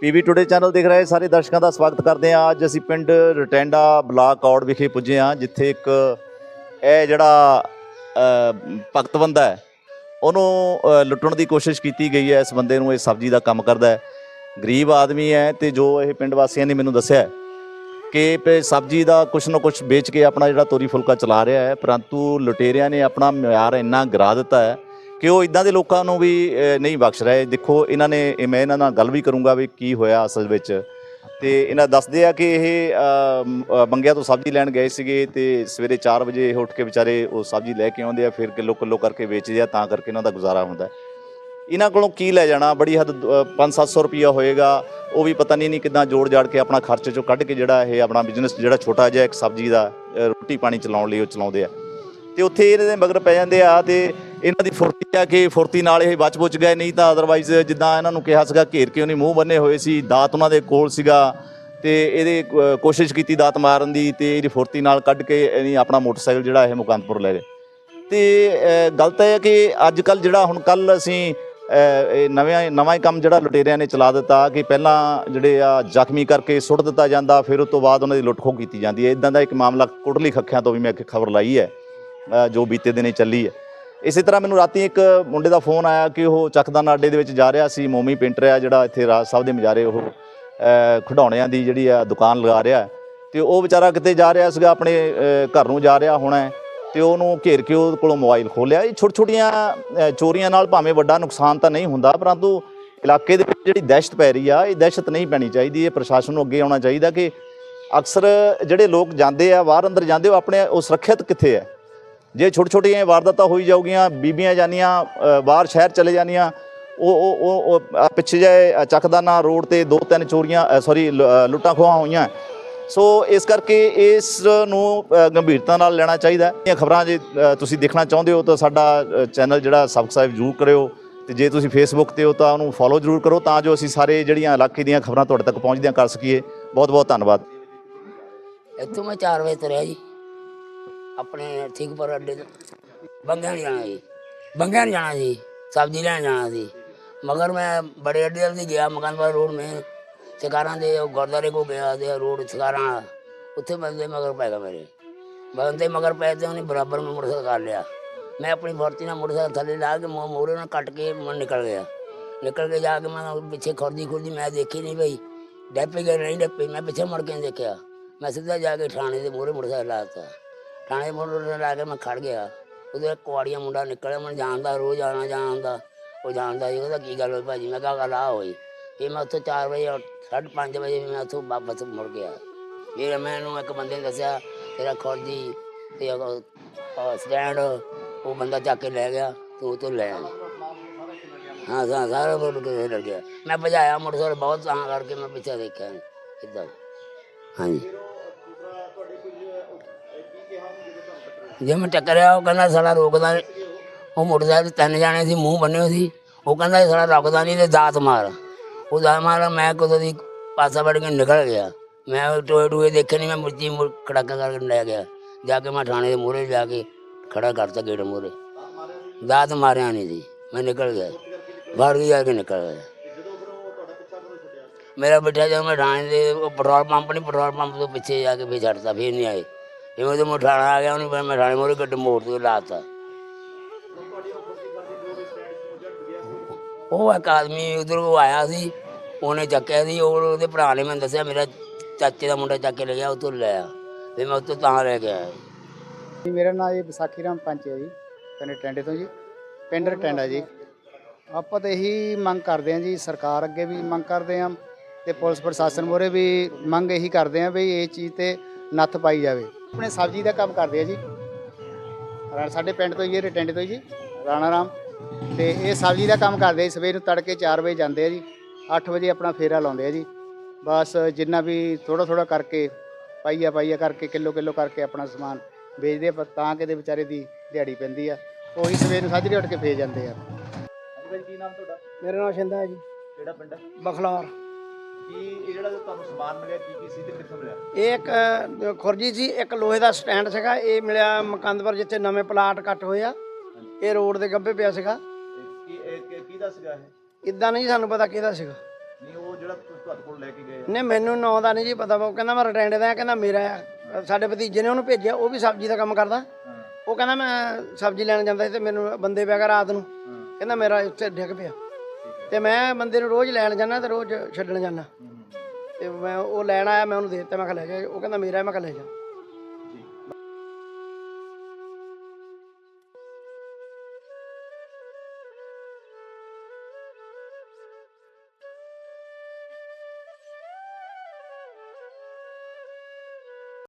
PV today channel ਦੇਖ ਰਹੇ ਸਾਰੇ ਦਰਸ਼ਕਾਂ ਦਾ ਸਵਾਗਤ ਕਰਦੇ ਹਾਂ। ਅੱਜ ਅਸੀਂ ਪਿੰਡ ਰਟੈਂਡਾ ਬਲਾਕ ਔੜ ਵਿਖੇ ਪੁੱਜੇ ਹਾਂ, ਜਿੱਥੇ ਇੱਕ, ਇਹ ਜਿਹੜਾ ਭਗਤ ਬੰਦਾ ਹੈ, ਉਹਨੂੰ ਲੁੱਟਣ ਦੀ ਕੋਸ਼ਿਸ਼ ਕੀਤੀ ਗਈ ਹੈ। ਇਸ ਬੰਦੇ ਨੂੰ ਇਹ ਸਬਜ਼ੀ ਦਾ ਕੰਮ ਕਰਦਾ ਹੈ। ਗਰੀਬ ਆਦਮੀ ਹੈ ਤੇ ਜੋ ਇਹ ਪਿੰਡ ਵਾਸੀਆਂ ਨੇ ਮੈਨੂੰ ਦੱਸਿਆ ਕਿ ਪੇ ਸਬਜ਼ੀ ਦਾ ਕੁਛ ਨਾ ਕੁਛ ਵੇਚ ਕੇ ਆਪਣਾ ਜਿਹੜਾ ਤੋਰੀ ਫੁਲਕਾ ਚਲਾ ਰਿਹਾ ਹੈ, ਪਰੰਤੂ ਲੁਟੇਰਿਆਂ ਨੇ ਆਪਣਾ ਮਿਆਰ ਇੰਨਾ ਗਰਾ ਦਿੱਤਾ ਹੈ ਕਿ ਉਹ ਇਦਾਂ ਦੇ ਲੋਕਾਂ ਨੂੰ ਵੀ ਨਹੀਂ ਬਖਸ਼ ਰਹੇ। ਦੇਖੋ ਇਹਨਾਂ ਨੇ ਮੈਂ ਇਹਨਾਂ ਨਾਲ ਗੱਲ ਵੀ ਕਰੂੰਗਾ ਵੀ ਕੀ ਹੋਇਆ ਅਸਲ ਵਿੱਚ। ਤੇ ਇਹਨਾਂ ਦੱਸਦੇ ਆ ਕਿ ਇਹ ਅ, ਬੰਗਿਆਂ ਤੋਂ ਸਬਜ਼ੀ ਲੈਣ ਗਏ ਸੀਗੇ ਤੇ ਸਵੇਰੇ 4 ਵਜੇ ਇਹ ਉੱਠ ਕੇ ਵਿਚਾਰੇ ਉਹ ਸਬਜ਼ੀ ਲੈ ਕੇ ਆਉਂਦੇ ਆ ਫਿਰ ਕਿਲੋ ਕਿਲੋ ਕਰਕੇ ਵੇਚਦੇ ਆ ਤਾਂ ਕਰਕੇ ਇਹਨਾਂ ਦਾ ਗੁਜ਼ਾਰਾ ਹੁੰਦਾ ਇਹਨਾਂ ਕੋਲੋਂ ਕੀ ਲੈ ਜਾਣਾ? ਬੜੀ ਹੱਦ 5-700 ਰੁਪਿਆ ਹੋਏਗਾ। ਉਹ ਵੀ ਪਤਾ ਨਹੀਂ ਨਹੀਂ ਕਿਦਾਂ ਜੋੜ ਜਾੜ ਕੇ ਆਪਣਾ ਖਰਚੇ ਚੋਂ ਕੱਢ ਕੇ ਜਿਹੜਾ ਇਹ ਆਪਣਾ ਬਿਜ਼ਨਸ ਜਿਹੜਾ ਛੋਟਾ ਜਿਹਾ ਇੱਕ ਸਬਜ਼ੀ ਦਾ ਰੋਟੀ ਪਾਣੀ ਚਲਾਉਣ ਲਈ ਉਹ ਚਲਾਉਂਦੇ ਆ। ਤੇ ਉੱਥੇ ਇਹਨਾਂ ਦੇ ਮਗਰ ਪੈ ਜਾਂਦੇ ਆ ਤੇ ਇਹਨਾਂ ਦੀ ਫੁਰਤੀ ਆ ਕਿ ਫੁਰਤੀ ਨਾਲ ਇਹ ਬਚ ਬੁੱਚ ਗਏ ਨਹੀਂ ਤਾਂ ਅਦਰਵਾਈਜ਼ ਜਿੱਦਾਂ ਇਹਨਾਂ ਨੂੰ ਕਿਹਾ ਸੀਗਾ ਘੇਰ ਕੇ ਉਹਨੇ ਮੂੰਹ ਬੰਨੇ ਹੋਏ ਸੀ ਦਾਤ ਉਹਨਾਂ ਦੇ ਕੋਲ ਸੀਗਾ ਤੇ ਇਹਦੇ ਕੋਸ਼ਿਸ਼ ਕੀਤੀ ਦਾਤ ਮਾਰਨ ਦੀ ਤੇ ਇਹਦੀ ਫੁਰਤੀ ਨਾਲ ਕੱਢ ਕੇ ਇਹਨੇ ਆਪਣਾ ਮੋਟਰਸਾਈਕਲ ਜਿਹੜਾ ਇਹ ਮੁਕੰਦਪੁਰ ਲੈ ਗਏ ਤੇ ਅ, ਗੱਲ ਤਾਂ ਇਹ ਹੈ ਕਿ ਅੱਜ ਕੱਲ ਜਿਹੜਾ ਹੁਣ ਕੱਲ ਅਸੀਂ ਇਹ ਨਵੇਂ ਨਵਾਂ ਹੀ ਕੰਮ ਜਿਹੜਾ ਲੁਟੇਰਿਆਂ ਨੇ ਚਲਾ ਦਿੱਤਾ ਕਿ ਪਹਿਲਾਂ ਜਿਹੜੇ ਆ ਜ਼ਖਮੀ ਕਰਕੇ ਸੁੱਟ ਦਿੱਤਾ ਜਾਂਦਾ ਫਿਰ ਉਸ ਤੋਂ ਬਾਅਦ ਉਹਨਾਂ ਦੀ ਲੁੱਟਖੋ ਕੀਤੀ ਜਾਂਦੀ ਹੈ। ਇਦਾਂ ਦਾ ਇੱਕ ਮਾਮਲਾ ਕੁੜਲੀ ਖੱਖਿਆਂ ਤੋਂ ਵੀ ਮੈਂ ਇੱਕ ਖਬਰ ਲਾਈ ਹੈ ਜੋ ਬੀਤੇ ਦਿਨੇ ਚੱਲੀ ਹੈ। ਇਸੇ ਤਰ੍ਹਾਂ ਮੈਨੂੰ ਰਾਤੀ ਇੱਕ ਮੁੰਡੇ ਦਾ ਫੋਨ ਆਇਆ ਕਿ ਉਹ ਚੱਕਦਾਨਾ ਅੱਡੇ ਦੇ ਵਿੱਚ ਜਾ ਰਿਹਾ ਸੀ ਮੋਮੀ ਪੇਂਟਰ ਆ ਜਿਹੜਾ ਇੱਥੇ ਰਾਜ ਸਾਹਿਬ ਦੇ ਮਜਾਰੇ ਉਹ ਅ, ਖਿਡੌਣਿਆਂ ਦੀ ਜਿਹੜੀ ਆ ਦੁਕਾਨ ਲਗਾ ਰਿਹਾ ਹੈ। ਤੇ ਉਹ ਵਿਚਾਰਾ ਕਿਤੇ ਜਾ ਰਿਹਾ ਸੀਗਾ ਆਪਣੇ ਘਰ ਨੂੰ ਜਾ ਰਿਹਾ ਹੋਣਾ ਹੈ ਤੇ ਉਹਨੂੰ ਘੇਰ ਕੇ ਉਹਦੇ ਕੋਲੋਂ ਮੋਬਾਈਲ ਖੋਲਿਆ ਇਹ ਛੋਟੀ ਛੋਟੀਆਂ ਚੋਰੀਆਂ ਨਾਲ ਭਾਵੇਂ ਵੱਡਾ ਨੁਕਸਾਨ ਤਾਂ ਨਹੀਂ ਹੁੰਦਾ ਪਰੰਤੂ ਇਲਾਕੇ ਦੇ ਵਿੱਚ ਜਿਹੜੀ ਦਹਿਸ਼ਤ ਪੈ ਰਹੀ ਆ ਇਹ ਦਹਿਸ਼ਤ ਨਹੀਂ ਪੈਣੀ ਚਾਹੀਦੀ। ਇਹ ਪ੍ਰਸ਼ਾਸਨ ਨੂੰ ਅੱਗੇ ਆਉਣਾ ਚਾਹੀਦਾ ਕਿ ਅਕਸਰ ਜਿਹੜੇ ਲੋਕ ਜਾਂਦੇ ਆ ਬਾਹਰ ਅੰਦਰ ਜਾਂਦੇ ਉਹ ਆਪਣੇ ਉਹ ਸੁਰੱਖਿਅਤ ਕਿੱਥੇ ਹੈ? ਜੇ ਛੋਟੀ ਛੋਟੀਆਂ ਵਾਰਦਾਤਾਂ ਹੋਈ ਜਾਊਗੀਆਂ, ਬੀਬੀਆਂ ਜਾਨੀਆਂ ਬਾਹਰ ਸ਼ਹਿਰ ਚਲੇ ਜਾਨੀਆਂ, ਉਹ ਉਹ, ਉਹ- ਪਿੱਛੇ ਜੇ ਚੱਕਦਾਨਾ ਰੋਡ ਤੇ ਦੋ ਤਿੰਨ ਚੋਰੀਆਂ ਸੌਰੀ ਲੁੱਟਾਂ ਖੋਹਾਂ ਹੋਈਆਂ। ਸੋ ਇਸ ਕਰਕੇ ਇਸ ਨੂੰ ਗੰਭੀਰਤਾ ਨਾਲ ਲੈਣਾ ਚਾਹੀਦਾ ਹੈ। ਇਹ ਖਬਰਾਂ ਜੇ ਤੁਸੀਂ ਦੇਖਣਾ ਚਾਹੁੰਦੇ ਹੋ ਤਾਂ ਸਾਡਾ ਚੈਨਲ ਜਿਹੜਾ ਸਬਸਕ੍ਰਾਈਬ ਜ਼ਰੂਰ ਕਰਿਓ ਤੇ ਜੇ ਤੁਸੀਂ ਫੇਸਬੁੱਕ ਤੇ ਹੋ ਤਾਂ ਉਹਨੂੰ ਫੋਲੋ ਜ਼ਰੂਰ ਕਰੋ ਤਾਂ ਜੋ ਅਸੀਂ ਸਾਰੇ ਜਿਹੜੀਆਂ ਇਲਾਕੇ ਦੀਆਂ ਖਬਰਾਂ ਤੁਹਾਡੇ ਤੱਕ ਪਹੁੰਚਦੀਆਂ ਕਰ ਸਕੀਏ। ਬਹੁਤ ਬਹੁਤ ਧੰਨਵਾਦ। ਇੱਥੋਂ ਮੈਂ 4 ਵਜੇ ਤੁਰਿਆ ਜੀ। ਆਪਣੇ ਠੀਕਪੁਰ ਅੱਡੇ ਤੋਂ ਬੰਗਿਆਂ ਨੂੰ ਜਾਣਾ ਜੀ ਬੰਗਿਆਂ ਨੂੰ ਜਾਣਾ ਜੀ ਸਬਜ਼ੀ ਲੈਣ ਜਾਣਾ ਸੀ ਮਗਰ ਮੈਂ ਬੜੇ ਅੱਡੇ ਵੱਲ ਦੀ ਗਿਆ ਮਕਾਨਪੁਰ ਰੋਡ ਮੇ ਚਕਾਰਾਂ ਦੇ ਉਹ ਗੁਰਦੁਆਰੇ ਕੋ ਗਿਆ ਤੇ ਰੋਡ ਚਕਾਰਾਂ ਵਾਲਾ। ਉੱਥੇ ਬੰਦੇ ਮਗਰ ਪੈ ਗਿਆ ਮੇਰੇ ਬੰਦੇ ਮਗਰ ਪੈ ਤੇ ਉਹਨੇ ਬਰਾਬਰ ਮੈਂ ਮੋਟਰਸਾਈਕਲ ਕਰ ਲਿਆ ਮੈਂ ਆਪਣੀ ਫੁਰਤੀ ਨਾਲ ਮੋਟਰਸਾਈਕਲ ਥੱਲੇ ਲਾ ਕੇ ਮੋ- ਮੋਹਰੇ ਨਾਲ ਕੱਟ ਕੇ ਮੈਂ ਨਿਕਲ ਗਿਆ ਨਿਕਲ ਕੇ ਜਾ ਕੇ ਮੈਂ ਪਿੱਛੇ ਖੁਰਦੀ ਖੁਰਦੀ ਮੈਂ ਦੇਖੀ ਨਹੀਂ ਬਈ ਡੱਪੇ ਗਏ ਨਹੀਂ ਡੱਪੇ ਮੈਂ ਪਿੱਛੇ ਮੁੜ ਕੇ ਨਹੀਂ ਦੇਖਿਆ ਮੈਂ ਸਿੱਧਾ ਜਾ ਕੇ ਥਾਣੇ ਦੇ ਲਾ ਕੇ ਮੈਂ ਖੜ ਗਿਆ। ਉਹਦੇ ਕੁਆੜੀਆ ਮੁੰਡਾ ਨਿਕਲਿਆ, ਮੈਂ ਜਾਣਦਾ, ਰੋਜ਼ ਆਣਾ ਜਾਣਦਾ, ਉਹ ਜਾਣਦਾ ਜੀ ਉਹਦਾ ਕੀ ਗੱਲ ਹੋਈ ਭਾਜੀ? ਮੈਂ ਕਿਹਾ ਗੱਲ ਹੋਈ। ਫਿਰ ਮੈਂ ਉੱਥੋਂ 4 ਵਜੇ 5:30 ਵਜੇ ਮੈਂ ਉੱਥੋਂ ਵਾਪਸ ਮੁੜ ਗਿਆ। ਫਿਰ ਮੈਨੂੰ ਇੱਕ ਬੰਦੇ ਨੇ ਦੱਸਿਆ, ਤੇਰਾ ਖੁਰਦੀ ਤੇ ਸਟੈਂਡ ਉਹ ਬੰਦਾ ਚੱਕ ਕੇ ਲੈ ਗਿਆ, ਤੂੰ ਤੋਂ ਲੈ ਹਾਂ ਹਾਂ, ਸਾਰਾ ਮੁੜ ਕੇ ਡਰ ਗਿਆ ਮੈਂ ਭਜਾਇਆ ਮੋਟਰਸਾਈਕਲ ਬਹੁਤ ਤਾਂ ਕਰਕੇ ਮੈਂ ਪਿੱਛੇ ਦੇਖਿਆ ਇਦਾਂ ਹਾਂਜੀ। ਜੇ ਮੈਂ ਟੱਕਰਿਆ, ਉਹ ਕਹਿੰਦਾ ਸਾਲਾ ਰੋਕਦਾ ਨੀ। ਉਹ ਮੋਟਰਸਾਈਕਲ ਤੇ ਤਿੰਨ ਜਾਣੇ ਸੀ, ਮੂੰਹ ਬੰਨੇ ਹੋਏ ਸੀ। ਉਹ ਕਹਿੰਦਾ ਇਹ ਸਾਲਾ ਰੁਕਦਾ ਨਹੀਂ ਤੇ ਦਾਤ ਮਾਰ। ਉਹ ਦਾਤ ਮਾਰ, ਮੈਂ ਕਦੋਂ ਦੀ ਪਾਸਾ ਵੜ ਕੇ ਨਿਕਲ ਗਿਆ। ਮੈਂ ਉਹ ਟੋਏ ਟੋਏ ਦੇਖੇ ਨਹੀਂ ਮੈਂ ਮੁਰਜੀ ਮੁਰ ਖੜਾਕਾ ਕਰਕੇ ਲੈ ਗਿਆ। ਜਾ ਕੇ ਮੈਂ ਥਾਣੇ ਦੇ ਮੂਹਰੇ ਜਾ ਕੇ ਖੜਾ ਕਰਤਾ ਗੇਟ ਮੂਹਰੇ। ਦਾਤ ਮਾਰਿਆ ਨਹੀਂ ਸੀ ਮੈਂ ਨਿਕਲ ਗਿਆ। ਬਾਹਰ ਜਾ ਕੇ ਨਿਕਲ ਗਿਆ ਮੇਰਾ ਬੇਟਾ ਜਦੋਂ ਮੈਂ ਥਾਣੇ ਦੇ, ਉਹ ਪੈਟਰੋਲ ਪੰਪ ਨਹੀਂ ਪੈਟਰੋਲ ਪੰਪ ਤੋਂ ਪਿੱਛੇ ਜਾ ਕੇ ਫਿਰ ਛੱਡਤਾ, ਫਿਰ ਨਹੀਂ ਆਏ। ਜਿਵੇਂ ਤੋਂ ਮਠਾਣਾ ਆ ਗਿਆ, ਉਹਨੇ ਫਿਰ ਮੈਂ ਮੋਰੇ ਗੱਡ ਮੋੜ ਤੇ ਲਾਤਾ। ਉਹ ਇੱਕ ਆਦਮੀ ਉਧਰੋਂ ਆਇਆ ਸੀ, ਉਹਨੇ ਚੱਕਿਆ ਸੀ, ਉਹ ਉਹਦੇ ਭਰਾ ਨੇ ਮੈਨੂੰ ਦੱਸਿਆ, ਮੇਰਾ ਚਾਚੇ ਦਾ ਮੁੰਡਾ ਚੱਕ ਕੇ ਲੈ ਗਿਆ ਉਹ ਲੈ ਆ। ਫਿਰ ਮੈਂ ਉੱਥੋਂ ਤਾਂ ਲੈ ਕੇ ਆਇਆ। ਜੀ, ਮੇਰਾ ਨਾਮ ਜੀ ਵਿਸਾਖੀ ਰਾਮ ਪੰਚ ਹੈ ਜੀ, ਪਿੰਡ ਟੈਂਡੇ ਤੋਂ ਜੀ, ਪਿੰਡ ਟੈਂਡਾ ਜੀ। ਆਪਾਂ ਤਾਂ ਇਹੀ ਮੰਗ ਕਰਦੇ ਹਾਂ ਜੀ, ਸਰਕਾਰ ਅੱਗੇ ਵੀ ਮੰਗ ਕਰਦੇ ਹਾਂ ਤੇ ਪੁਲਿਸ ਪ੍ਰਸ਼ਾਸਨ ਮੋਰੇ ਵੀ ਮੰਗ ਇਹੀ ਕਰਦੇ ਹਾਂ ਵੀ ਇਹ ਚੀਜ਼ ਤੇ ਨੱਥ ਪਾਈ ਜਾਵੇ। ਆਪਣੇ ਸਬਜ਼ੀ ਦਾ ਕੰਮ ਕਰਦੇ ਆ ਜੀ। ਰਾ- ਸਾਡੇ ਪਿੰਡ ਤੋਂ ਜੀ ਟੈਂਡੇ ਤੋਂ ਜੀ ਰਾਣਾ ਰਾਮ। ਤੇ ਇਹ ਸਬਜ਼ੀ ਦਾ ਕੰਮ ਕਰਦੇ ਆ ਜੀ। ਸਵੇਰ ਨੂੰ ਤੜਕੇ 4 ਵਜੇ ਜਾਂਦੇ ਆ ਜੀ 8 ਵਜੇ ਆਪਣਾ ਫੇਰਾ ਲਾਉਂਦੇ ਆ ਜੀ। ਬਸ ਜਿੰਨਾ ਵੀ ਥੋੜਾ ਥੋੜਾ ਕਰਕੇ ਪਾਈਆ ਪਾਈਆ ਕਰਕੇ ਕਿਲੋ ਕਿਲੋ ਕਰਕੇ ਆਪਣਾ ਸਮਾਨ ਵੇਚਦੇ ਆ ਪਰ ਤਾਂ ਕਿਤੇ ਵਿਚਾਰੇ ਦੀ ਦਿਹਾੜੀ ਪੈਂਦੀ ਆ। ਉਹੀ ਸਵੇਰ ਨੂੰ ਸਾਜਰੇ ਉੱਠ ਕੇ ਫੇਰ ਜਾਂਦੇ ਆ। ਕੀ ਨਾਮ ਤੁਹਾਡਾ? ਮੇਰਾ ਨਾਮ ਸ਼ਿੰਦਾ ਹੈ ਜੀ। ਕਿਹੜਾ ਪਿੰਡ? ਹੈ ਬਖਲਾਰ। ਕੀ ਇਹ ਜਿਹੜਾ ਤੁਹਾਨੂੰ ਸਮਾਨ ਮਿਲਿਆ ਕੀ ਕੀ ਸੀ ਤੇ ਕਿੱਥੋਂ ਮਿਲਿਆ? ਇਹ ਇੱਕ ਅ, ਖੁਰਜੀ ਸੀ ਇੱਕ ਲੋਹੇ ਦਾ ਸਟੈਂਡ ਸੀਗਾ। ਇਹ ਮਿਲਿਆ ਮਕੰਦਪੁਰ ਜਿੱਥੇ ਨਵੇਂ ਪਲਾਟ ਕੱਟ ਹੋਏ ਆ। ਇਹ ਰੋਡ ਦੇ ਗੱਬੇ ਪਿਆ ਸੀਗਾ। ਕੀ ਇਹ ਕੀ- ਕਿਹਦਾ ਸੀਗਾ ਇਹ? ਇਦਾਂ ਨਹੀਂ ਸਾਨੂੰ ਪਤਾ ਕਿਹਦਾ ਸੀਗਾ। ਨਹੀਂ ਉਹ ਜਿਹੜਾ ਤੁਹਾਡੇ ਕੋਲ ਲੈ ਕੇ ਗਏ ਆ? ਨੇ ਮੈਨੂੰ ਨਾਂ ਦਾ ਨਹੀਂ ਜੀ ਪਤਾ। ਉਹ ਕਹਿੰਦਾ ਮੈਂ ਰਟੈਂਡੇ ਦਾ ਆ, ਕਹਿੰਦਾ ਮੇਰਾ ਆ। ਸਾਡੇ ਭਤੀਜੇ ਨੇ ਉਹਨੂੰ ਭੇਜਿਆ ਉਹ ਵੀ ਸਬਜ਼ੀ ਦਾ ਕੰਮ ਕਰਦਾ। ਉਹ ਕਹਿੰਦਾ ਮੈਂ ਸਬਜ਼ੀ ਲੈਣ ਜਾਂਦਾ ਸੀ ਤੇ ਮੈਨੂੰ ਬੰਦੇ ਪਿਆ ਗਿਆ ਰਾਤ ਨੂੰ। ਕਹਿੰਦਾ ਮੇਰਾ ਉੱਥੇ ਡਿੱਗ ਪਿਆ। ਤੇ ਮੈਂ ਬੰਦੇ ਨੂੰ ਰੋਜ਼ ਲੈਣ ਜਾਂਦਾ ਤੇ ਰੋਜ਼ ਛੱਡਣ ਜਾਂਦਾ। ਤੇ ਮੈਂ ਉਹ ਲੈਣ ਆਇਆ ਮੈਂ ਉਹਨੂੰ ਦੇ ਦਿੱਤਾ ਮੈਂ ਕਿਹਾ ਲੈ ਜਾ ਉਹ ਕਹਿੰਦਾ ਮੇਰਾ ਹੈ, ਮੈਂ ਕਿਹਾ ਲੈ ਜਾ।